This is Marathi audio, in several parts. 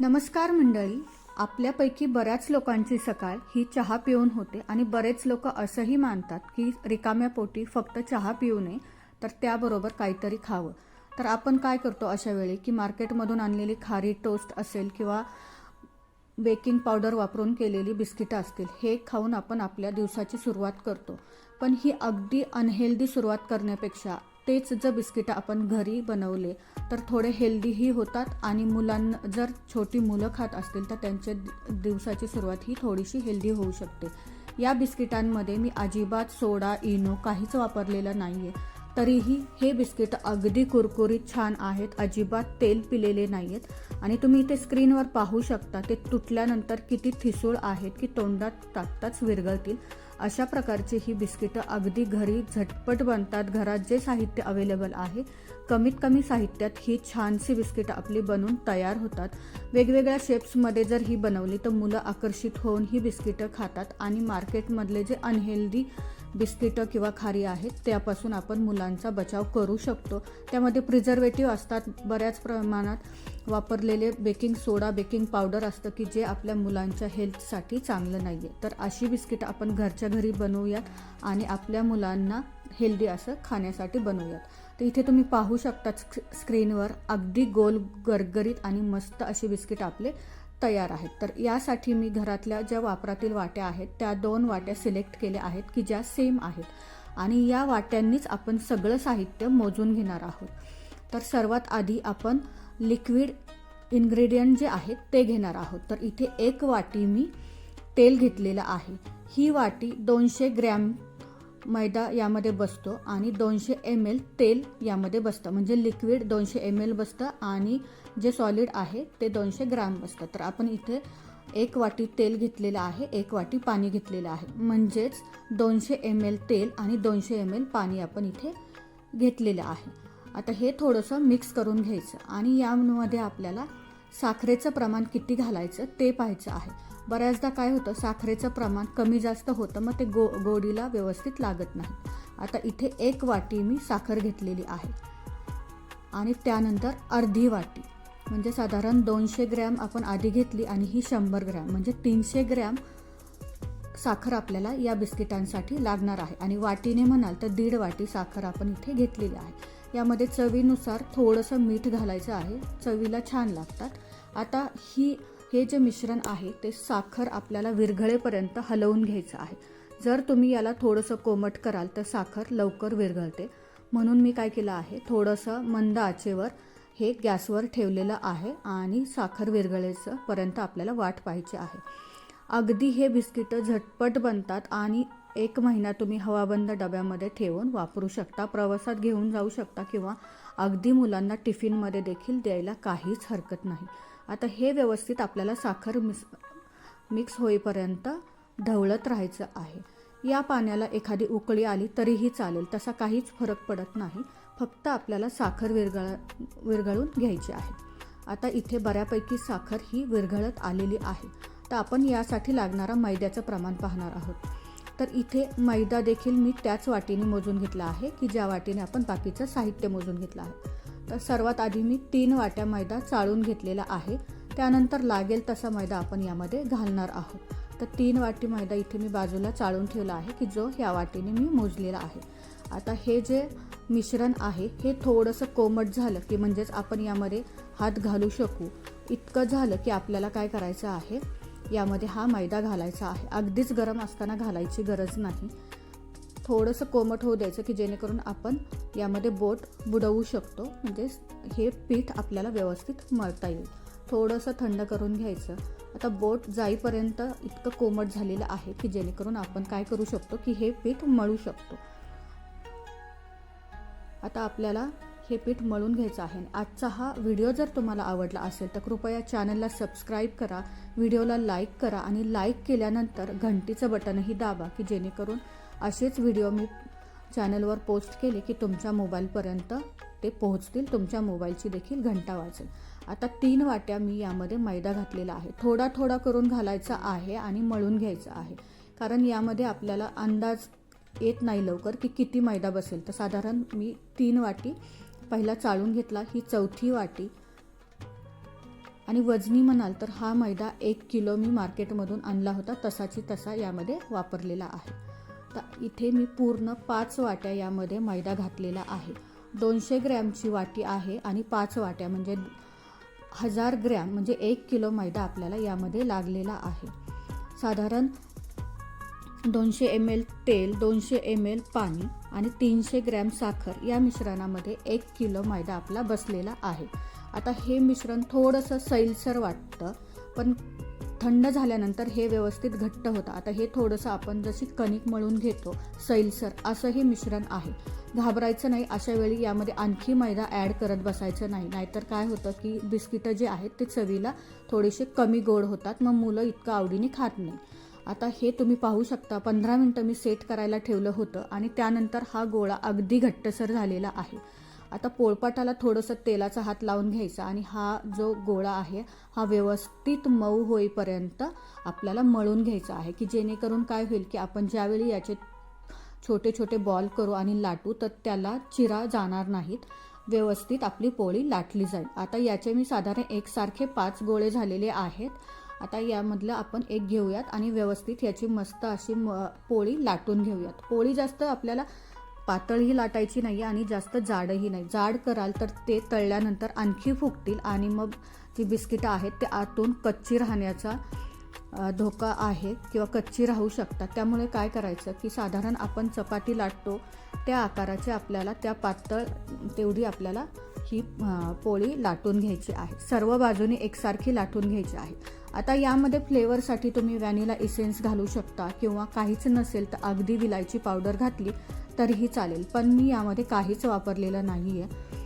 नमस्कार मंडळी. आपल्यापैकी बऱ्याच लोकांची सकाळ ही चहा पिऊन होते आणि बरेच लोक असंही मानतात की रिकाम्या पोटी फक्त चहा पिऊ नये तर त्याबरोबर काहीतरी खावं. तर आपण काय करतो अशा वेळी की मार्केटमधून आणलेली खारी टोस्ट असेल किंवा बेकिंग पावडर वापरून केलेली बिस्किटं असतील हे खाऊन आपण आपल्या दिवसाची सुरुवात करतो. पण ही अगदी अनहेल्दी सुरुवात करण्यापेक्षा तेच जर बिस्किटं आपण घरी बनवले तर थोडे हेल्दीही होतात आणि मुलांना जर छोटी मुलं खात असतील तर त्यांच्या दिवसाची सुरुवात ही थोडीशी हेल्दी होऊ शकते. या बिस्किटांमध्ये मी अजिबात सोडा इनो काहीच वापरलेलं नाही आहे तरीही हे बिस्किट अगदी कुरकुरीत छान आहेत अजिबात तेल पिलेले नाही आहेत आणि तुम्ही इथे स्क्रीनवर पाहू शकता ते तुटल्यानंतर किती ठिसूळ आहेत की तोंडात टाकताच विरघळतील. अशा प्रकारची ही बिस्किटं अगदी घरी झटपट बनतात. घरात जे साहित्य अवेलेबल आहे कमीत कमी साहित्यात ही छानशी बिस्किटं आपली बनून तयार होतात. वेगवेगळ्या शेप्समध्ये जर ही बनवली तर मुलं आकर्षित होऊन ही बिस्किटं खातात आणि मार्केटमधले जे अनहेल्दी बिस्किटं किंवा खारी आहेत त्यापासून आपण मुलांचा बचाव करू शकतो. त्यामध्ये प्रिझर्वेटिव्ह असतात बऱ्याच प्रमाणात वापरलेले बेकिंग सोडा बेकिंग पावडर असतं की जे आपल्या मुलांच्या हेल्थसाठी चांगलं नाही आहे तर अशी बिस्किटं आपण घरच्या घरी बनवूयात आणि आपल्या मुलांना हेल्दी असं खाण्यासाठी बनवूयात. तर इथे तुम्ही पाहू शकता स्क्रीनवर अगदी गोल गरगरीत आणि मस्त अशी बिस्किट आपले तयार आहेत. तर यासाठी मी घरातल्या ज्या वापरातील वाट्या आहेत त्या दोन वाट्या सिलेक्ट केल्या आहेत की ज्या सेम आहेत. आणि या वाट्यांनीच आपण सगळं साहित्य मोजून घेणार आहोत. तर सर्वात आधी आपण लिक्विड इन्ग्रेडियंट जे आहेत ते घेणार आहोत. तर इथे एक वाटी मी तेल घेतलेलं आहे. ही वाटी दोनशे ग्रॅम मैदा यामध्ये बसतो आणि दोनशे एम एल तेल यामध्ये बसतं. म्हणजे लिक्विड दोनशे एम एल बसतं आणि जे सॉलिड आहे ते दोनशे ग्रॅम बसतं. तर आपण इथे एक वाटी तेल घेतलेलं आहे एक वाटी पाणी घेतलेलं आहे. म्हणजेच दोनशे एम एल तेल आणि दोनशे एम एल पाणी आपण इथे घेतलेलं आहे. आता हे थोडंसं मिक्स करून घ्यायचं आणि यामध्ये आपल्याला साखरेचं प्रमाण किती घालायचं ते पाहायचं आहे. बऱ्याचदा काय होतं साखरेचं प्रमाण कमी जास्त होतं मग ते गो गोडीला व्यवस्थित लागत नाही. आता इथे एक वाटी मी साखर घेतलेली आहे. आणि त्यानंतर अर्धी वाटी. म्हणजे साधारण दोनशे ग्रॅम आपण आधी घेतली आणि ही शंभर ग्रॅम. म्हणजे तीनशे ग्रॅम साखर आपल्याला या बिस्किटांसाठी लागणार आहे. आणि वाटीने म्हणाल तर दीड वाटी साखर आपण इथे घेतलेली आहे. यामध्ये चवीनुसार थोडंसं मीठ घालायचं आहे. चवीला छान लागतात. आता ही हे जे मिश्रण आहे ते साखर आपल्याला विरघळेपर्यंत हलवून घ्यायचं आहे. जर तुम्ही याला थोडंसं कोमट कराल तर साखर लवकर विरघळते. म्हणून मी काय केलं आहे थोडंसं मंद आचेवर हे गॅसवर ठेवलेलं आहे आणि साखर विरघळेचं पर्यंत आपल्याला वाट पाहायची आहे. अगदी हे बिस्किटं झटपट बनतात आणि एक महिना तुम्ही हवाबंद डब्यामध्ये ठेवून वापरू शकता प्रवासात घेऊन जाऊ शकता किंवा अगदी मुलांना टिफिनमध्ये देखील द्यायला काहीच हरकत नाही. आता हे व्यवस्थित आपल्याला साखर मिस मिक्स होईपर्यंत ढवळत राहायचं आहे. या पाण्याला एखादी उकळी आली तरीही चालेल तसा काहीच फरक पडत नाही. फक्त आपल्याला साखर विरघळ विरघळून घ्यायची आहे. आता इथे बऱ्यापैकी साखर ही विरघळत आलेली आहे. तर आपण यासाठी लागणारा मैद्याचं प्रमाण पाहणार आहोत. तर इथे मैदा देखील मी त्याच वाटीने मोजून घेतला आहे की ज्या वाटीने आपण बाकीचं साहित्य मोजून घेतलं आहे. तर सर्वात आधी मी तीन वाट्या मैदा चाळून घेतलेला आहे. त्यानंतर लागेल तसा मैदा आपण यामध्ये घालणार आहोत. तर तीन वाटी मैदा इथे मी बाजूला चाळून ठेवला आहे की जो ह्या वाटीने मी मोजलेला आहे. आता हे जे मिश्रण आहे हे थोडंसं कोमट झालं की म्हणजेच आपण यामध्ये हात घालू शकू. इतकं झालं की आपल्याला काय करायचं आहे? यामध्ये हा मैदा घालायचा आहे. अगदीच गरम असताना घालायची गरज नाही. थोडंसं कोमट होऊ द्यायचं की जेणेकरून आपण यामध्ये बोट बुडवू शकतो. म्हणजे हे पीठ आपल्याला व्यवस्थित मळता येईल. थोडंसं थंड करून घ्यायचं. आता बोट जाईपर्यंत इतकं कोमट झालेलं आहे की जेणेकरून आपण काय करू शकतो की हे पीठ मळू शकतो. आता आपल्याला हे पीठ मळून घ्यायचं आहे. आजचा हा व्हिडिओ जर तुम्हाला आवडला असेल तर कृपया चॅनलला सबस्क्राईब करा व्हिडिओला लाईक करा आणि लाईक केल्यानंतर घंटीचं बटनही दाबा की जेणेकरून असेच व्हिडिओ मी चॅनलवर पोस्ट केले की तुमच्या मोबाईलपर्यंत ते पोहोचतील. तुमच्या मोबाईलची देखील घंटा वाजेल. आता तीन वाट्या मी यामध्ये मैदा घातलेला आहे. थोडा थोडा करून घालायचा आहे आणि मळून घ्यायचा आहे. कारण यामध्ये आपल्याला अंदाज येत नाही लवकर की किती मैदा बसेल. तर साधारण मी तीन वाटी पहिला चाळून घेतला. ही चौथी वाटी. आणि वजनी म्हणाल तर हा मैदा एक किलो मी मार्केटमधून आणला होता. तसाची तसा यामध्ये वापरलेला आहे. तर इथे मी पूर्ण पाच वाट्या यामध्ये मैदा घातलेला आहे. दोनशे ग्रॅमची वाटी आहे आणि पाच वाट्या म्हणजे हजार ग्रॅम म्हणजे एक किलो मैदा आपल्याला यामध्ये लागलेला आहे. साधारण दोनशे एम एल तेल दोनशे एम एल पाणी आणि तीनशे ग्रॅम साखर या मिश्रणामध्ये एक किलो मैदा आपला बसलेला आहे. आता हे मिश्रण थोडंसं सैलसर वाटतं पण थंड झाल्यानंतर हे व्यवस्थित घट्ट होतं. आता हे थोडंसं आपण जशी कणिक मळून घेतो सैलसर असं हे मिश्रण आहे. घाबरायचं नाही अशा वेळी यामध्ये आणखी मैदा ॲड करत बसायचं नाही. नाहीतर काय होतं की बिस्किटं जे आहेत ते चवीला थोडेसे कमी गोड होतात मग मुलं इतकं आवडीने खात नाही. आता हे तुम्ही पाहू शकता. पंधरा मिनटं मी सेट करायला ठेवलं होतं आणि त्यानंतर हा गोळा अगदी घट्टसर झालेला आहे. आता पोळपाटाला थोडंसं तेलाचा हात लावून घ्यायचा आणि हा जो गोळा आहे हा व्यवस्थित मऊ होईपर्यंत आपल्याला मळून घ्यायचा आहे की जेणेकरून काय होईल की आपण ज्यावेळी याचे छोटे छोटे बॉल करू आणि लाटू तर त्याला चिरा जाणार नाहीत. व्यवस्थित आपली पोळी लाटली जाईल. आता याचे मी साधारण एकसारखे पाच गोळे झालेले आहेत. आता यामधलं आपण एक घेऊयात आणि व्यवस्थित याची मस्त अशी म पोळी लाटून घेऊयात. पोळी जास्त आपल्याला पातळही लाटायची नाही आणि जास्त जाडही नाही. जाड कराल तर ते तळल्यानंतर आणखी फुगतील आणि मग जी बिस्किटं आहेत ते आतून कच्ची राहण्याचा धोका आहे किंवा कच्ची राहू शकतात. त्यामुळे काय करायचं की साधारण आपण चपाती लाटतो त्या आकाराची आपल्याला त्या पातळ तेवढी आपल्याला ही पोळी लाटून घ्यायची आहे. सर्व बाजूने एकसारखी लाटून घ्यायची आहे. आता यामध्ये फ्लेवरसाठी तुम्ही व्हॅनिला इसेन्स घालू शकता किंवा काहीच नसेल तर अगदी विलायची पावडर घातली तरीही चालेल. पण मी यामध्ये काहीच वापरलेलं नाही आहे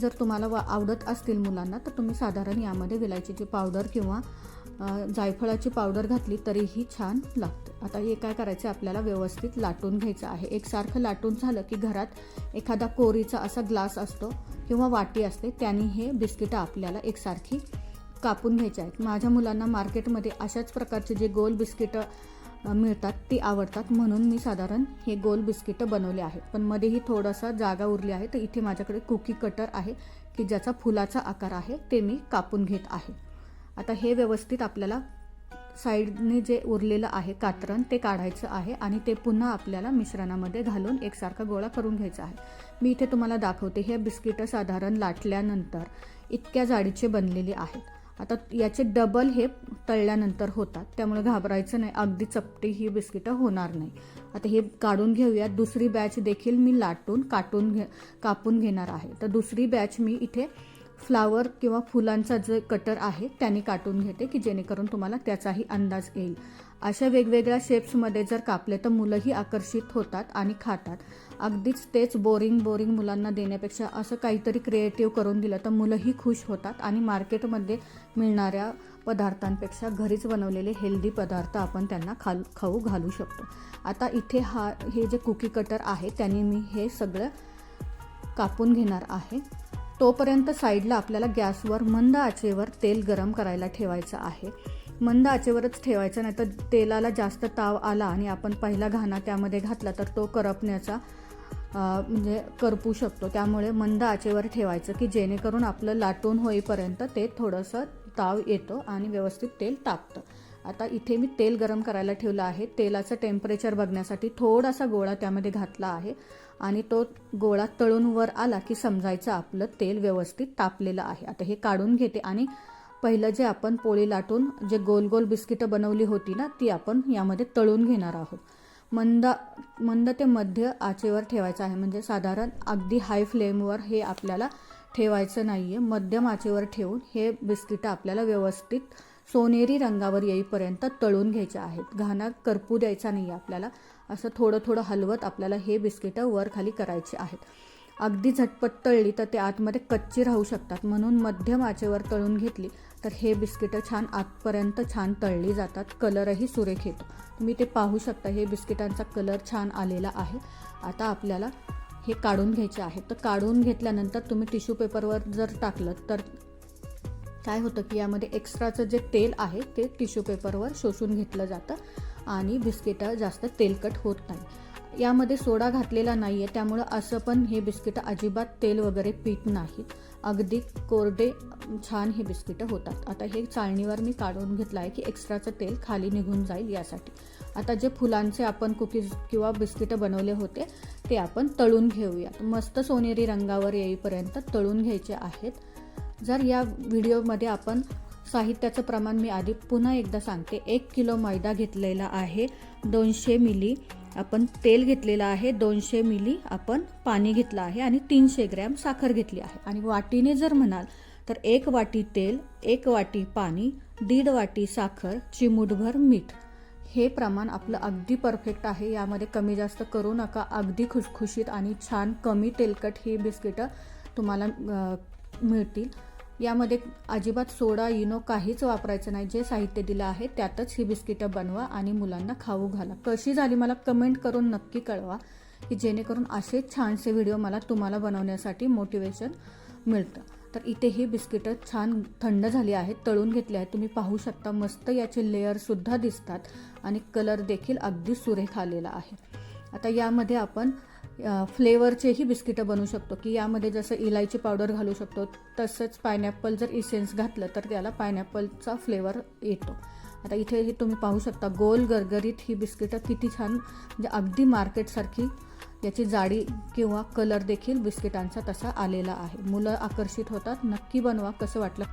जर तुम्हाला वा आवडत असतील मुलांना तर तुम्ही साधारण यामध्ये विलायचीची पावडर किंवा जायफळाची पावडर घातली तरीही छान लागते. आता हे काय करायचं आपल्याला व्यवस्थित लाटून घ्यायचं आहे. एकसारखं लाटून झालं की घरात एखादा कोरीचा असा ग्लास असतो किंवा वाटी असते त्याने हे बिस्किटं आपल्याला एकसारखी कापून घ्यायची आहेत. माझ्या मुलांना मार्केटमध्ये अशाच प्रकारचे जे गोल बिस्किटं मिळतात ती आवडतात. म्हणून मी साधारण हे गोल बिस्किटं बनवले आहेत. पण मध्येही थोडासा जागा उरली आहे. तर इथे माझ्याकडे कुकी कटर आहे की ज्याचा फुलाचा आकार आहे ते मी कापून घेत आहे. आता हे व्यवस्थित आपल्याला साईडने जे उरलेलं आहे कात्रण ते काढायचं आहे आणि ते पुन्हा आपल्याला मिश्रणामध्ये घालून एकसारखा गोळा करून घ्यायचा आहे. मी इथे तुम्हाला दाखवते हे बिस्किटं साधारण लाटल्यानंतर इतक्या जाडीचे बनलेले आहेत. आता याचे डबल हे तळल्यानंतर होतात. त्यामुळे घाबरायचं नाही. अगदी चपटी ही बिस्किटं होणार नाही. आता हे काढून घेऊयात. दुसरी बॅच देखील मी लाटून काटून घे कापून घेणार आहे. तर दुसरी बॅच मी इथे फ्लावर किंवा फुलांचा जे कटर आहे त्याने काटून घेते की जेणेकरून तुम्हाला त्याचाही अंदाज येईल. अशा वेगवेगळ्या शेप्समध्ये जर कापले तर मुलंही आकर्षित होतात आणि खातात. अगदीच तेच बोरिंग बोरिंग मुलांना देण्यापेक्षा असं काहीतरी क्रिएटिव्ह करून दिलं तर मुलंही खुश होतात आणि मार्केटमध्ये मिळणाऱ्या पदार्थांपेक्षा घरीच बनवलेले हेल्दी पदार्थ आपण त्यांना खाल खाऊ घालू शकतो. आता इथे हा हे जे कुकी कटर आहे त्याने मी हे सगळं कापून घेणार आहे. तोपर्यंत साईडला आपल्याला गॅसवर मंद आचेवर तेल गरम करायला ठेवायचं आहे. मंद आचेवरच ठेवायचं नाही तर तेलाला जास्त ताव आला आणि आपण पहिला घाणा त्यामध्ये घातला तर तो करपण्याचा म्हणजे करपू शकतो. त्यामुळे मंद आचेवर ठेवायचं की जेणेकरून आपलं लाटून होईपर्यंत ते थोडंसं ताव येतो आणि व्यवस्थित तेल तापतं. आता इथे मी तेल गरम करायला ठेवलं आहे. तेलाचं टेम्परेचर बघण्यासाठी थोडासा गोळा त्यामध्ये घातला आहे. आणि तो गोळा तळून वर आला की समजायचं आपलं तेल व्यवस्थित तापलेलं आहे. आता हे काढून घेते आणि पहिलं जे आपण पोळी लाटून जे गोल गोल बिस्किटं बनवली होती ना ती आपण यामध्ये तळून घेणार आहोत. मंद मंद ते मध्य आचेवर ठेवायचं आहे. म्हणजे साधारण अगदी हाय फ्लेमवर हे आपल्याला ठेवायचं नाही आहे मध्यम आचेवर ठेवून हे बिस्किटं आपल्याला व्यवस्थित सोनेरी रंगावर येईपर्यंत तळून घ्यायचे आहेत. घाणा करपू द्यायचा नाही आहे आपल्याला. असं थोडं थोडं हलवत आपल्याला हे बिस्किटं वर खाली करायचे आहेत. अगदी झटपट तळली तर ते आतमध्ये कच्ची राहू शकतात. म्हणून मध्यम आचेवर तळून घेतली तर हे बिस्किटं छान आतपर्यंत छान तळली जातात. कलरही सुरेख येतो. तुम्ही ते पाहू शकता. हे बिस्किटांचा कलर छान आलेला आहे. आता आपल्याला हे काढून घ्यायचे आहे. तर काढून घेतल्यानंतर तुम्ही टिश्यू पेपरवर जर टाकलं तर काय होतं की यामध्ये एक्स्ट्राचं जे तेल आहे ते टिश्यू पेपरवर शोषून घेतलं जातं. आणि बिस्किटं जास्त तेलकट होत नाही. यामध्ये सोडा घातलेला नाही आहे त्यामुळं असं पण हे बिस्किटं अजिबात तेल वगैरे पीत नाहीत. अगदी कोरडे छान हे बिस्किटं होतात. आता हे चाळणीवर मी काढून घेतलं आहे की एक्स्ट्राचं तेल खाली निघून जाईल यासाठी. आता जे फुलांचे आपण कुकीज किंवा बिस्किटं बनवले होते ते आपण तळून घेऊया. मस्त सोनेरी रंगावर येईपर्यंत तळून घ्यायचे आहेत. जर या व्हिडिओमध्ये आपण साहित्याचं प्रमाण मी आधी पुन्हा एकदा सांगते. एक किलो मैदा घेतलेला आहे दोनशे मिली. आपण तेल घेतलेलं आहे दोनशे मिली. आपण पाणी घेतलं आहे आणि तीनशे ग्रॅम साखर घेतली आहे. आणि वाटीने जर म्हणाल तर एक वाटी तेल एक वाटी पाणी दीड वाटी साखर चिमूटभर मीठ. हे प्रमाण आपलं अगदी परफेक्ट आहे. यामध्ये कमी जास्त करू नका. अगदी खुशखुशीत आणि छान कमी तेलकट ही बिस्किटं तुम्हाला मिळतील. यामध्ये अजिबात सोडा इनो काहीच वापरायचं नाही. जे साहित्य दिलं आहे त्यातच ही बिस्किटं बनवा आणि मुलांना खाऊ घाला. कशी झाली मला कमेंट करून नक्की कळवा की जेणेकरून असेच छानसे व्हिडिओ मला तुम्हाला बनवण्यासाठी मोटिवेशन मिळतं. तर इथे ही बिस्किटं छान थंड झाली आहेत तळून घेतली आहेत. तुम्ही पाहू शकता मस्त याचे लेअरसुद्धा दिसतात आणि कलर देखील अगदी सुरेख आलेला आहे. आता यामध्ये आपण फ्लेवरचेही बिस्किटं बनवू शकतो की यामध्ये जसं इलायची पावडर घालू शकतो तसंच पायनॅपल जर इसेन्स घातलं तर त्याला पायनॅपलचा फ्लेवर येतो. आता इथे हे तुम्ही पाहू शकता गोल गरगरीत ही बिस्किटं किती छान म्हणजे अगदी मार्केटसारखी याची जाडी किंवा कलर देखील बिस्किटांचा तसा आलेला आहे. मुलं आकर्षित होतात नक्की बनवा कसं वाटलं?